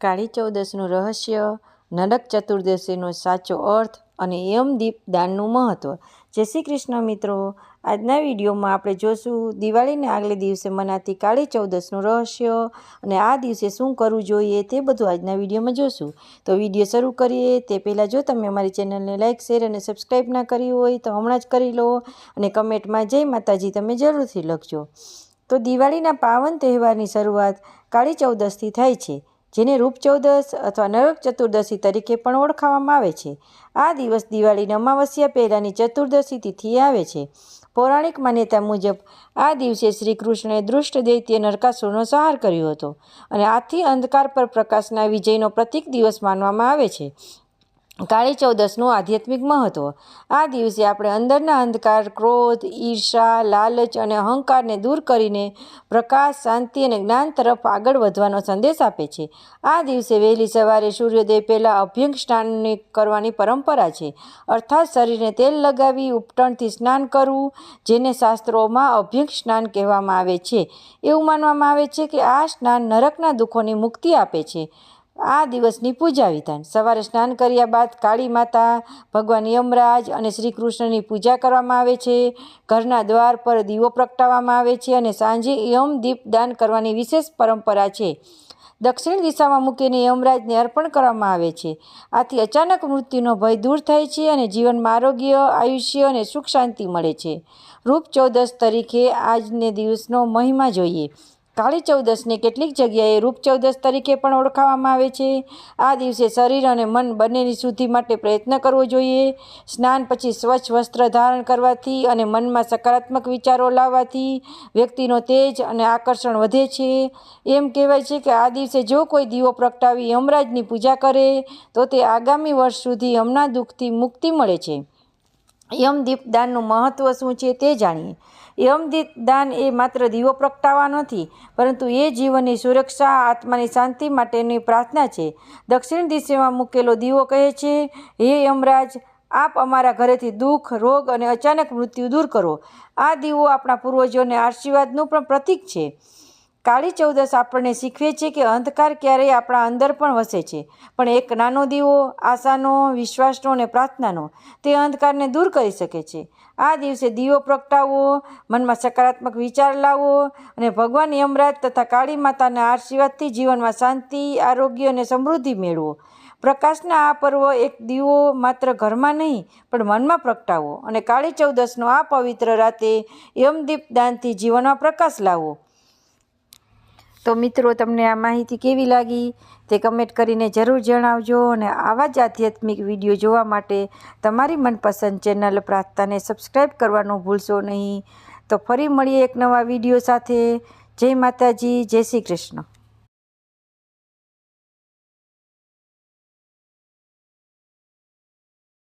કાળી ચૌદશનું રહસ્ય, નરક ચતુર્દશીનો સાચો અર્થ અને યમદીપ દાનનું મહત્ત્વ જય શ્રી કૃષ્ણ મિત્રો. આજના વિડીયોમાં આપણે જોશું દિવાળીને આગલે દિવસે મનાતી કાળી ચૌદસનું રહસ્ય અને આ દિવસે શું કરવું જોઈએ તે બધું આજના વિડીયોમાં જોશું. તો વીડિયો શરૂ કરીએ. તે પહેલાં જો તમે અમારી ચેનલને લાઇક શેર અને સબસ્ક્રાઈબ ના કરી હોય તો હમણાં જ કરી લો અને કમેન્ટમાં જય માતાજી તમે જરૂરથી લખજો. તો દિવાળીના પાવન તહેવારની શરૂઆત કાળી ચૌદસથી થાય છે. જેને રૂપ ચૌદસ અથવા નરક ચતુર્દશી તરીકે પણ ઓળખવામાં આવે છે. આ દિવસ દિવાળીની અમાવસ્યા પહેલાંની ચતુર્દશી તિથિ આવે છે. પૌરાણિક માન્યતા મુજબ, આ દિવસે શ્રી કૃષ્ણએ દૃષ્ટ દૈત્ય નરકાસુરનો સંહાર કર્યો હતો અને આથી અંધકાર પર પ્રકાશના વિજયનો પ્રતીક દિવસ માનવામાં આવે છે. કાળી ચૌદસનું આધ્યાત્મિક મહત્ત્વ આ દિવસે આપણે અંદરના અંધકાર, ક્રોધ, ઈર્ષા, લાલચ અને અહંકારને દૂર કરીને પ્રકાશ, શાંતિ અને જ્ઞાન તરફ આગળ વધવાનો સંદેશ આપે છે. આ દિવસે વહેલી સવારે સૂર્યોદય પહેલાં અભ્યંગ સ્નાનની કરવાની પરંપરા છે. અર્થાત શરીરને તેલ લગાવી, ઉપટણથી સ્નાન કરવું, જેને શાસ્ત્રોમાં અભ્યંગ સ્નાન કહેવામાં આવે છે. એવું માનવામાં આવે છે કે આ સ્નાન નરકના દુઃખોની મુક્તિ આપે છે. આ દિવસની પૂજા વિધાન. સવારે સ્નાન કર્યા બાદ કાળી માતા, ભગવાન યમરાજ અને શ્રી કૃષ્ણની પૂજા કરવામાં આવે છે. ઘરના દ્વાર પર દીવો પ્રગટાવવામાં આવે છે અને સાંજે યમ દીપ દાન કરવાની વિશેષ પરંપરા છે. દક્ષિણ દિશામાં મૂકીને યમરાજને અર્પણ કરવામાં આવે છે. આથી અચાનક મૃત્યુનો ભય દૂર થાય છે અને જીવનમાં આરોગ્ય, આયુષ્ય અને સુખ શાંતિ મળે છે. રૂપ ચૌદશ તરીકે આજને દિવસનો મહિમા જોઈએ. કાળી ચૌદસને કેટલીક જગ્યાએ રૂપ ચૌદસ તરીકે પણ ઓળખાવવામાં આવે છે. આ દિવસે શરીર અને મન બંનેની શુદ્ધિ માટે પ્રયત્ન કરવો જોઈએ. સ્નાન પછી સ્વચ્છ વસ્ત્ર ધારણ કરવાથી અને મનમાં સકારાત્મક વિચારો લાવવાથી વ્યક્તિનો તેજ અને આકર્ષણ વધે છે. એમ કહેવાય છે કે આ દિવસે જો કોઈ દીવો પ્રગટાવી યમરાજની પૂજા કરે, તો તે આગામી વર્ષ સુધી હમણાં દુઃખથી મુક્તિ મળે છે. યમ દીપદાનનું મહત્ત્વ શું છે તે જાણીએ. યમદીપ દાન એ માત્ર દીવો પ્રગટાવા નથી, પરંતુ એ જીવનની સુરક્ષા, આત્માની શાંતિ માટેની પ્રાર્થના છે. દક્ષિણ દિશામાં મૂકેલો દીવો કહે છે, હે યમરાજ, આપ અમારા ઘરેથી દુઃખ, રોગ અને અચાનક મૃત્યુ દૂર કરો. આ દીવો આપણા પૂર્વજોને આશીર્વાદનું પણ પ્રતીક છે. કાળી ચૌદસ આપણને શીખવે છે કે અંધકાર ક્યારેય આપણા અંદર પણ વસે છે. પણ એક નાનો દીવો, આશાનો, વિશ્વાસનો અને પ્રાર્થનાનો, તે અંધકારને દૂર કરી શકે છે. આ દિવસે દીવો પ્રગટાવવો, મનમાં સકારાત્મક વિચાર લાવવો અને ભગવાન યમરાજ તથા કાળી માતાના આશીર્વાદથી જીવનમાં શાંતિ, આરોગ્ય અને સમૃદ્ધિ મેળવો. પ્રકાશના આ પર્વ એક દીવો માત્ર ઘરમાં નહીં, પણ મનમાં પ્રગટાવો અને કાળી ચૌદસનો આ પવિત્ર રાતે યમદીપ દાનથી જીવનમાં પ્રકાશ લાવો. તો મિત્રો, તમને આ માહિતી કેવી લાગી? તે કમેન્ટ કરીને જરૂર જણાવજો અને આવા જ આધ્યાત્મિક વીડિયો જોવા માટે તમારી મનપસંદ ચેનલ પ્રાર્થનાને સબસ્ક્રાઈબ કરવાનું ભૂલશો નહીં. તો ફરી મળીએ એક નવા વીડિયો સાથે. જય માતાજી, જય શ્રી કૃષ્ણ.